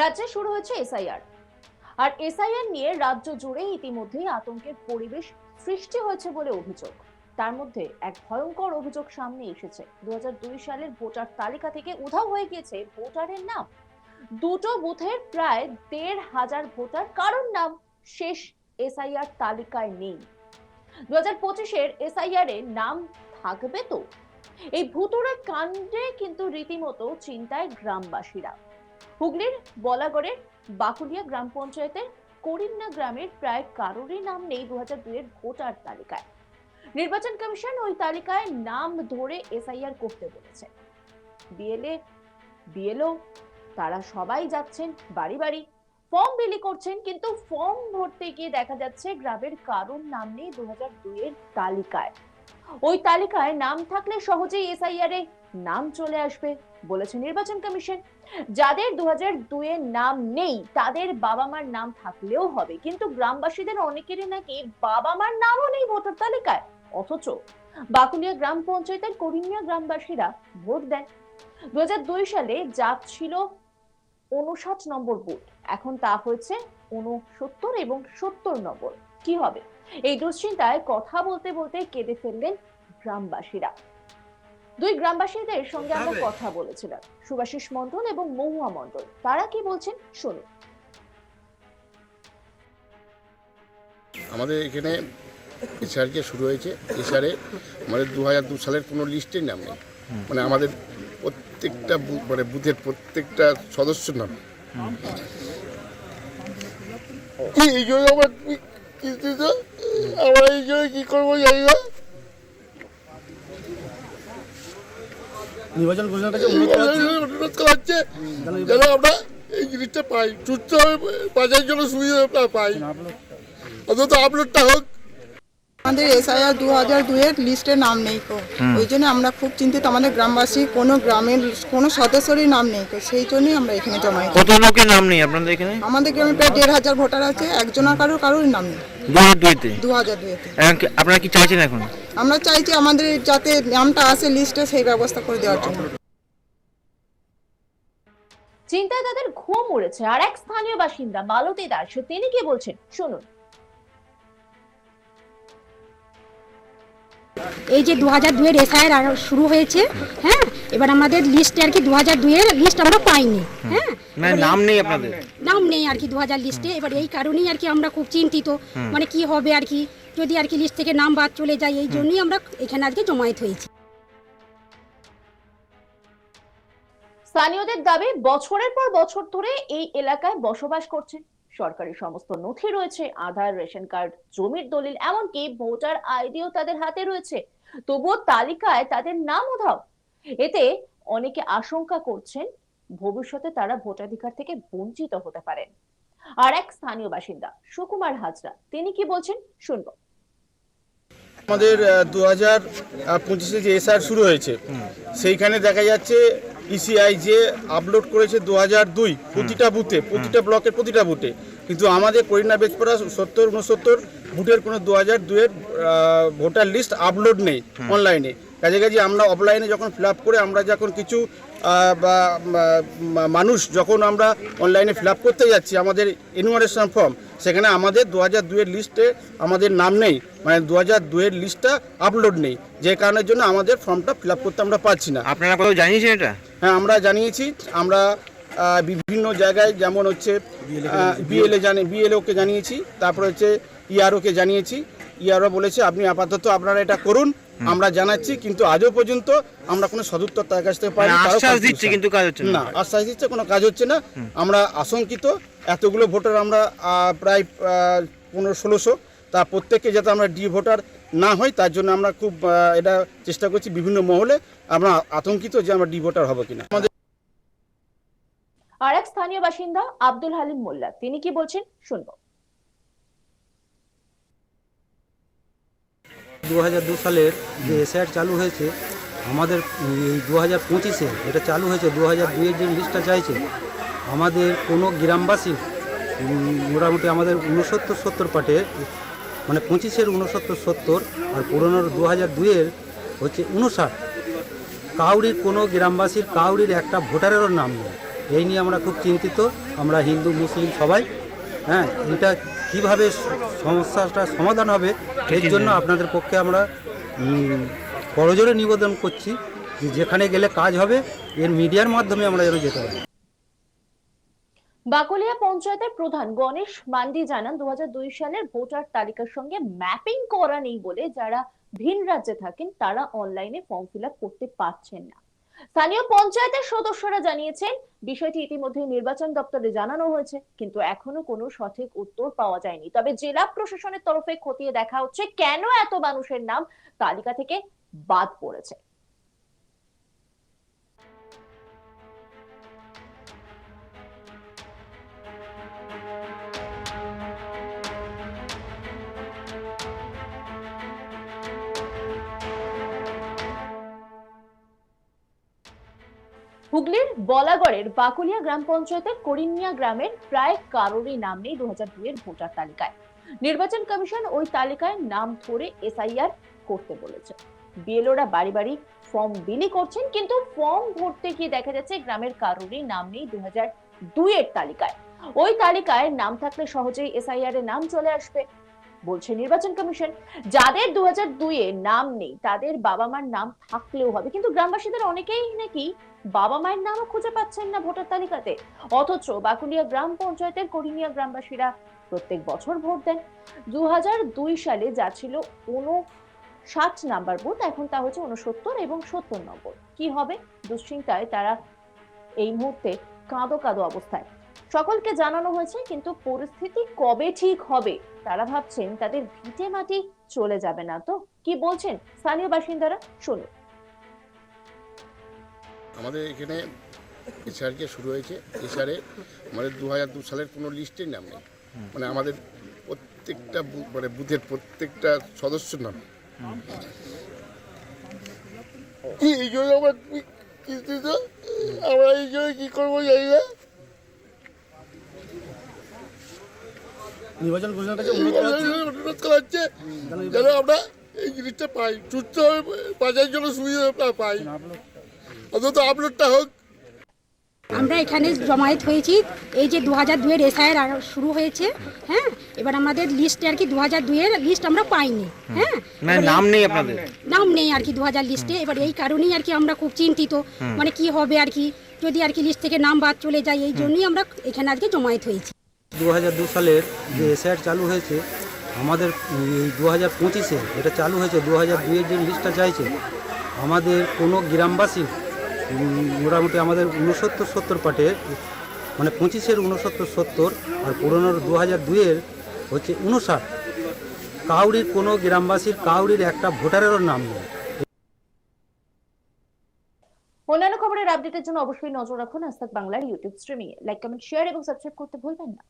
রাজ্যে শুরু হয়েছে এসআইআর আর এসআইআর নিয়ে রাজ্য জুড়ে ইতিমধ্যেই আতঙ্কের পরিবেশ সৃষ্টি হয়েছে বলে অভিযোগ। তার মধ্যে এক ভয়ঙ্কর অভিযোগ সামনে এসেছে। দু হাজার দুই সালের ভোটার তালিকা থেকে উধাও হয়ে গিয়েছে ভোটারের নাম। দুটো বুথের প্রায় দেড় হাজার ভোটার কারোর নাম শেষ এসআইআর তালিকায় নেই। দু হাজার পঁচিশের এসআইআর এ নাম থাকবে তো? এই ভুতুরে কাণ্ডে কিন্তু রীতিমতো চিন্তায় গ্রামবাসীরা। হুগলির বলাগড়ের বাকুলিয়া গ্রাম পঞ্চায়েতের করিমনা গ্রামের প্রায় কারোরই নাম নেই দু হাজার দুইয়ের ভোটার তালিকায়। নির্বাচন কমিশন ওই তালিকায় নাম ধরে এসআইআর করতে বলেছে। বিএলএ, বিএলও, তারা সবাই যাচ্ছেন বাড়ি বাড়ি। ফর্ম বিলি করছেন, কিন্তু ফর্ম ভরতে গিয়ে দেখা যাচ্ছে গ্রামের কারোর নাম নেই দু হাজার দুইয়ের তালিকায়। ওই তালিকায় নাম থাকলে সহজেই এসআইআর এ নাম চলে আসবে, বলেছে নির্বাচন কমিশন। যাদের দু হাজার নাম নেই, তাদের বাবা মার নাম থাকলেও হবে। কিন্তু গ্রামবাসীদের অনেকেরই নাকি বাবা মার নামও নেই ভোটার তালিকায়। অথচ বাকুলিয়া গ্রাম পঞ্চায়েতের করিমিয়া গ্রামবাসীরা ভোট দেন। দু দুই সালে জাত ছিল উনষাট নম্বর বুথ এখন তা হয়েছে উনসত্তর এবং সত্তর নম্বর। কি হবে? এই দুশ্চিন্তায় কথা বলতে বলতে কেঁদে ফেললেন গ্রামবাসীরা। দুই গ্রামবাসীদের সঙ্গে আমরা কথা বলেছিলাম। সুভাষিস মন্ডল এবং মহুয়া মন্ডল তারা কি বলছেন? শুনুন। আমাদের এখানে এসআরকে শুরু হয়েছে। এসআরে আমাদের দু হাজার দু সালের কোনো লিস্টের নাম নেই। মানে আমাদের প্রত্যেকটা মানে বুথের প্রত্যেকটা সদস্যর নাম। এই জন্য আমার আমরা এই জন্য কী করব জানি না। নির্বাচন ঘোষণাটাকে অনুরোধ করা হচ্ছে। হচ্ছে। যেন আমরা এই জিনিসটা পাই। সুস্থভাবে বাজারের জন্য সুবিধা পাই। অন্তত আপলোডটা হোক। আমাদের এসআইআর দু হাজার দুয়ের লিস্টে নাম নেই তো। ওই জন্য আমরা খুব চিন্তিত। আমাদের গ্রামবাসী কোনো গ্রামের কোনো সদস্যরই নাম নেই তো সেই জন্যই আমরা এখানে জমাই কত লোকের নাম নেই আপনাদের এখানে? আমাদের গ্রামে প্রায় দেড় হাজার ভোটার আছে একজনের কারোর কারোর নাম নেই। দু হাজার দুইতে। দু হাজার দুয়েতে আপনারা কি চাইছেন এখন? আমরা চাইছি আমাদের যাতে নামটা আসে লিস্টে সেই ব্যবস্থা করে দেওয়ার জন্য। চিন্তায় তাদের ঘুম উড়েছে। আর এক স্থানীয় বাসিন্দা মালতী দাস তিনি কি বলছেন? শুনুন। এই যে দু হাজার দুয়ের এসআইআর শুরু হয়েছে হ্যাঁ? এবার আমাদের লিস্টে আর কি দু হাজার দুয়ের লিস্ট আমরা পাইনি হ্যাঁ? মানে নাম নেই আপনাদের? নাম নেই আর কি দু হাজার লিস্টে এবার এই কারণেই আর কি আমরা খুব চিন্তিত মানে কি হবে আর কি যদি আর কি লিস্ট থেকে নাম বাদ চলে যায় এই জন্যই আমরা এখানে আজকে জমায়েত হয়েছি। স্থানীয়দের দাবি বছরের পর বছর ধরে এই এলাকায় বসবাস করছেন সরকারি সমস্ত নথি রয়েছে আধার রেশন কার্ড জমির দলিল এমনকি ভোটার আইডিও তাদের হাতে রয়েছে। তবুও তালিকায় তাদের নাম উধাও। এতে অনেকে আশঙ্কা করছেন ভবিষ্যতে তারা ভোটাধিকার থেকে বঞ্চিত হতে পারেন। আর এক স্থানীয় বাসিন্দা সুকুমার হাজরা তিনি কি বলছেন শুনব। আমাদের দু হাজার পঁচিশে যে এসআর শুরু হয়েছে সেইখানে দেখা যাচ্ছে ইসিআই যে আপলোড করেছে দু হাজার দুই প্রতিটা বুথে প্রতিটা ব্লকের প্রতিটা বুথে। কিন্তু আমাদের করিনা বেজপাড়া সত্তর উনসত্তর বুথের কোনো দু হাজার দুয়ের ভোটার লিস্ট আপলোড নেই অনলাইনে কাজে কাজে আমরা অফলাইনে যখন ফিল করে আমরা যখন কিছু বা মানুষ যখন আমরা অনলাইনে ফিল করতে যাচ্ছি আমাদের ইনভারেশন ফর্ম সেখানে আমাদের দু হাজার দুয়ের লিস্টে আমাদের নাম নেই মানে দু হাজার দুয়ের লিস্টটা আপলোড নেই যে কারণের জন্য আমাদের ফর্মটা ফিল করতে আমরা পারছি না। আপনারা কোথাও জানিয়েছেন এটা? হ্যাঁ আমরা জানিয়েছি আমরা বিভিন্ন জায়গায় যেমন হচ্ছে বিএলএ জানি বিএলওকে জানিয়েছি তারপরে হচ্ছে ইআরওকে জানিয়েছি ইআরও বলেছে আপনি আপাতত আপনারা এটা করুন আমরা জানাচ্ছি কিন্তু আজও পর্যন্ত আমরা কোনো সদুত্তর তার কাছ থেকে পাইনি মানে আশ্বাস দিচ্ছে কিন্তু কাজ হচ্ছে না। না আশ্বাস দিচ্ছে কোনো কাজ হচ্ছে না। আমরা আশঙ্কিত এতগুলো ভোটার আমরা প্রায় পনেরো ষোলোশো তা প্রত্যেককে যাতে আমরা ডি ভোটার না হয় তার জন্য আমরা খুব এটা চেষ্টা করছি বিভিন্ন মহলে। আমরা আতঙ্কিত যে আমরা ডি ভোটার হব কিনা। আমাদের আর এক স্থানীয় বাসিন্দা আব্দুল হালিম মোল্লা তিনি কি বলছেন? শুনব। দু দু সালের যে এসআইআর চালু হয়েছে, আমাদের এই দু হাজার পঁচিশে এটা চালু হয়েছে দু হাজার দুইয়ের যে লিস্টটা চাইছে, আমাদের কোনো গ্রামবাসী মোটামুটি আমাদের উনসত্তর সত্তর পাটে মানে পঁচিশের উনসত্তর সত্তর আর পুরনোর দু হাজার দুইয়ের হচ্ছে উনষাট কাউরির কোনো গ্রামবাসীর, কাউরির একটা ভোটারেরও নাম নেই। এই নিয়ে আমরা খুব চিন্তিত, আমরা হিন্দু, মুসলিম সবাই হ্যাঁ এটা কীভাবে সমস্যাটা সমাধান হবে এর জন্য আপনাদের পক্ষে আমরা করজোরে নিবেদন করছি যে যেখানে গেলে কাজ হবে এর মিডিয়ার মাধ্যমে আমরা যেন যেতে পারি। বাকলিয়া পঞ্চায়েতের প্রধান গণেশ মান্ডি জানান দু হাজার দুই সালের ভোটার তালিকার সঙ্গে ম্যাপিং করা নেই বলে যারা ভিন রাজ্যে থাকেন তারা অনলাইনে ফর্ম ফিল করতে পারছেন না। স্থানীয় পঞ্চায়েতের সদস্যরা জানিয়েছেন, বিষয়টি ইতিমধ্যে নির্বাচন দপ্তরে জানানো হয়েছে, কিন্তু এখনও কোনো সঠিক উত্তর পাওয়া যায়নি। তবে জেলা প্রশাসনের তরফে খতিয়ে দেখা হচ্ছে কেন এত মানুষের নাম তালিকা থেকে বাদ পড়েছে। হুগলির বলাগড়ের বাকুলিয়া গ্রাম পঞ্চায়েতের করিনিয়া গ্রামের প্রায় কারোরই নাম নেই দু হাজার এর ভোটার তালিকায়। নির্বাচন কমিশন ওই তালিকায় নাম ধরে এসআইআর করতে বলেছে। বিএলওরা বাড়ি বাড়ি ফর্ম বিলি করছেন, কিন্তু ফর্ম ভরতে গিয়ে দেখা যাচ্ছে গ্রামের কারোরই নাম নেই দু হাজার এর তালিকায়। ওই তালিকায় নাম থাকলে সহজেই এসআইআর এর নাম চলে আসবে। বলছে নির্বাচন কমিশন, যাদের দু হাজার এ নাম নেই, তাদের বাবা মার নাম থাকলেও হবে। কিন্তু গ্রামবাসীদের অনেকেই নাকি বাবা মায়ের নামও খুঁজে পাচ্ছেন না ভোটার তালিকাতে। অথচ বাকুলিয়া গ্রাম পঞ্চায়েতের করিনিয়া গ্রামবাসীরা প্রত্যেক বছর ভোট দেন। দু হাজার দুই সালে যা ছিল ষাট নাম্বার বুথ, এখন তা হচ্ছে উনসত্তর এবং সত্তর নম্বর। কি হবে? দুশ্চিন্তায় তারা এই মুহূর্তে কাঁদো কাঁদো অবস্থায়। সকলকে জানানো হয়েছে কিন্তু পরিস্থিতি কবে ঠিক হবে তারা ভাবছেন তাদের ভিটে মাটি চলে যাবে না। তো কি বলছেন স্থানীয় বাসিন্দারা? শুনুন। আমাদের এখানে এসআরকে শুরু হয়েছে। এসআরে আমাদের দু হাজার দু সালের কোনো লিস্টের নাম নেই। মানে আমাদের প্রত্যেকটা মানে বুথের প্রত্যেকটা সদস্যর নাম। কি এই জন্য আমার আমরা এই জন্য কি করব জানি না। নির্বাচন অনুরোধ করা হচ্ছে। যেন আমরা এই জিনিসটা পাই। সুস্থ বাজার জন্য সুবিধা পাই। অন্তত আপলোডটা হোক। আমরা এখানে জমায়েত হয়েছি। এই যে দু হাজার দুয়ের এসআইয়ের শুরু হয়েছে হ্যাঁ? এবার আমাদের লিস্ট আর কি দু হাজার দুয়ের লিস্ট আমরা পাইনি হ্যাঁ? নাম নেই আপনাদের। নাম নেই আর কি দু হাজার লিস্টে। এবার এই কারণেই আর কি আমরা খুব চিন্তিত। মানে কি হবে আর কি? যদি আর কি লিস্ট থেকে নাম বাদ চলে যায় এই জন্যই আমরা এখানে আজকে জমায়েত হয়েছি। দু দু সালের যে এসআইআর চালু হয়েছে, আমাদের দু হাজার পঁচিশে এটা চালু হয়েছে দু হাজার দুইয়ের যে লিস্টটা চাইছে, আমাদের কোনো গ্রামবাসী মোটামুটি আমাদের উনসত্তর সত্তর পাটে মানে পঁচিশের উনসত্তর সত্তর আর পুরনোর দু হাজার দুইয়ের হচ্ছে উনষাট কাউরির কোনো গ্রামবাসীর, কাউরির একটা ভোটারেরও নাম নেই। অন্যান্য খবরের আপডেটের জন্য অবশ্যই নজর রাখুন আস্তাক বাংলার YouTube streaming like comment share এবং সাবস্ক্রাইব করতে ভুলবেন না।